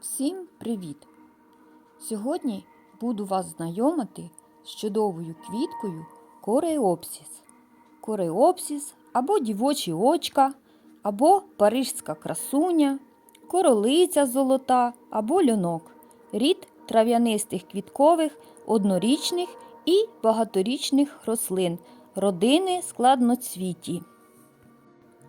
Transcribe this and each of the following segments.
Всім привіт! Сьогодні буду вас знайомити з чудовою квіткою кореопсіс. Кореопсіс або дівочі очка, або парижська красуня, королиця золота або льонок. Рід трав'янистих квіткових, однорічних і багаторічних рослин родини складноцвіті.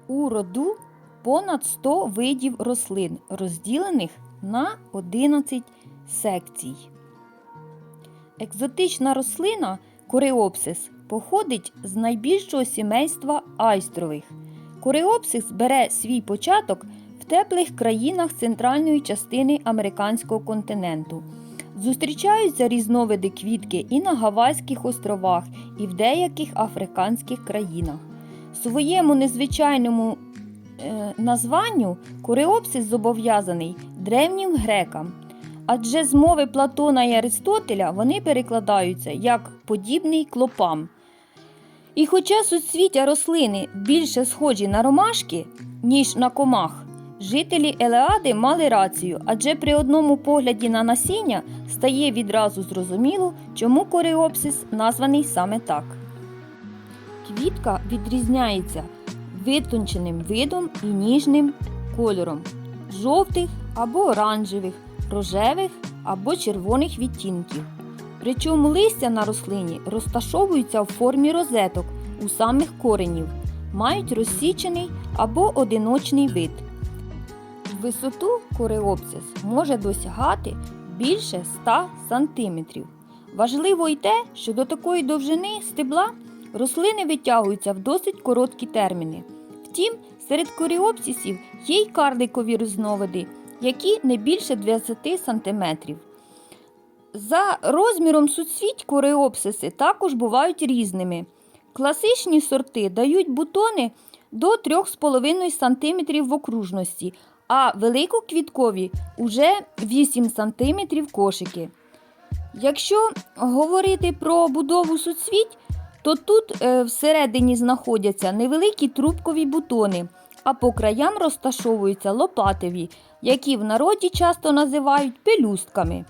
У роду понад 100 видів рослин, розділених на 11 секцій. Екзотична рослина кореопсис походить з найбільшого сімейства айстрових. Кореопсис бере свій початок в теплих країнах центральної частини американського континенту. Зустрічаються різновиди квітки і на Гавайських островах, і в деяких африканських країнах. Своєму незвичайному е, названню кореопсис зобов'язаний древнім грекам, адже з мови Платона і Аристотеля вони перекладаються як подібний клопам. І хоча суцвіття рослини більше схожі на ромашки, ніж на комах, жителі Елеади мали рацію, адже при одному погляді на насіння стає відразу зрозуміло, чому кореопсис названий саме так. Квітка відрізняється витонченим видом і ніжним кольором жовтих або оранжевих, рожевих або червоних відтінків. Причому листя на рослині розташовуються в формі розеток у самих коренів, мають розсічений або одиночний вид. Висоту кореопсис може досягати більше 100 см. Важливо й те, що до такої довжини стебла рослини витягуються в досить короткі терміни. Втім, серед коріопсисів є й карликові різновиди, які не більше 20 см. За розміром суцвіть кореопсиси також бувають різними. Класичні сорти дають бутони до 3,5 см в окружності, а великоквіткові уже 8 см кошики. Якщо говорити про будову суцвіть, то тут е, всередині знаходяться невеликі трубкові бутони, а по краям розташовуються лопатеві, які в народі часто називають пелюстками.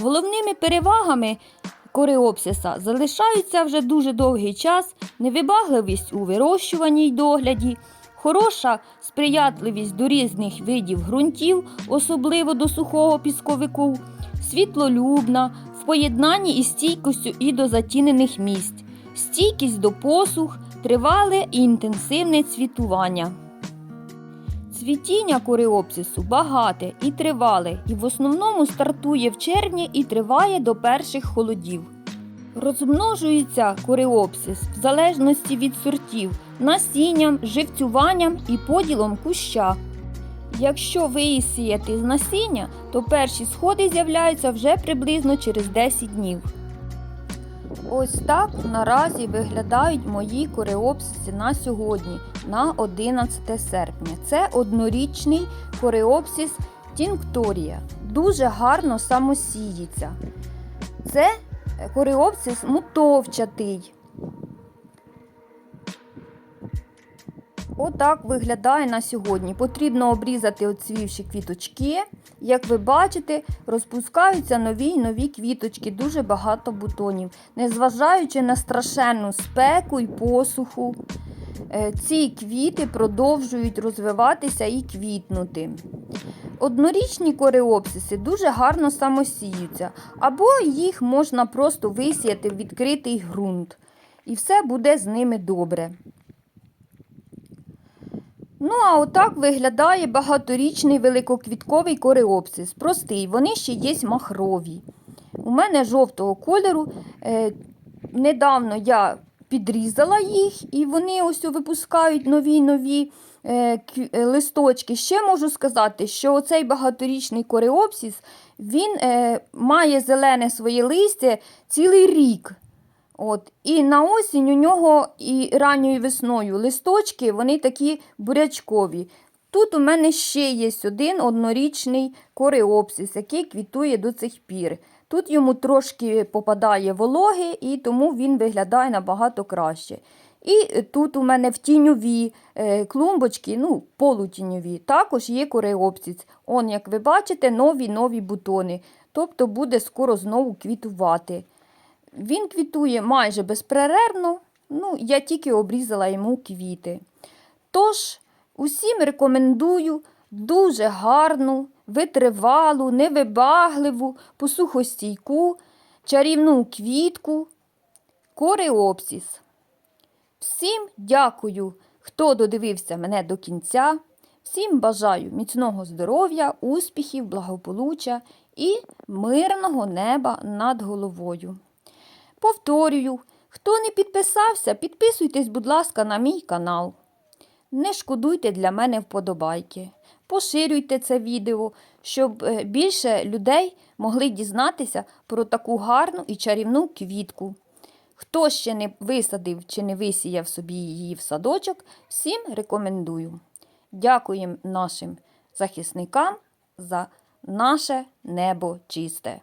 Головними перевагами кореопсиса залишаються вже дуже довгий час невибагливість у вирощуванні й догляді, хороша сприятливість до різних видів ґрунтів, особливо до сухого пісковику, світлолюбна в поєднанні із стійкістю і до затінених місць, стійкість до посух, тривале і інтенсивне цвітування. Цвітіння кореопсису багате і тривале, і в основному стартує в червні і триває до перших холодів. Розмножується кореопсис в залежності від сортів, насінням, живцюванням і поділом куща. Якщо висіяти з насіння, то перші сходи з'являються вже приблизно через 10 днів. Ось так наразі виглядають мої кореопсиси на сьогодні, на 11 серпня. Це однорічний кореопсис Тінкторія. Дуже гарно самосіється. Це кореопсис мутовчатий. Отак виглядає на сьогодні. Потрібно обрізати оцвівші квіточки. Як ви бачите, розпускаються нові й нові квіточки, дуже багато бутонів. Незважаючи на страшенну спеку і посуху, е, ці квіти продовжують розвиватися і квітнути. Однорічні кореопсиси дуже гарно самосіються, або їх можна просто висіяти в відкритий ґрунт. І все буде з ними добре. Ну, а отак виглядає багаторічний великоквітковий кореопсис. Простий, вони ще є махрові. У мене жовтого кольору. Е, недавно я підрізала їх, і вони ось випускають нові нові е, е, листочки. Ще можу сказати, що оцей багаторічний кореопсис він е, має зелене своє листя цілий рік. От. І на осінь у нього і ранньою весною листочки, вони такі бурячкові. Тут у мене ще є один однорічний кореопсис, який квітує до цих пір. Тут йому трошки попадає вологи, і тому він виглядає набагато краще. І тут у мене в тіньові е, клумбочки, ну, полутіньові, також є кореопсис. Он, як ви бачите, нові-нові бутони. Тобто буде скоро знову квітувати. Він квітує майже безперервно, ну, я тільки обрізала йому квіти. Тож, усім рекомендую дуже гарну, витривалу, невибагливу, посухостійку, чарівну квітку, кореопсис. Всім дякую, хто додивився мене до кінця. Всім бажаю міцного здоров'я, успіхів, благополуччя і мирного неба над головою. Повторюю, хто не підписався, підписуйтесь, будь ласка, на мій канал. Не шкодуйте для мене вподобайки. Поширюйте це відео, щоб е, більше людей могли дізнатися про таку гарну і чарівну квітку. Хто ще не висадив чи не висіяв собі її в садочок, всім рекомендую. Дякуємо нашим захисникам за наше небо чисте.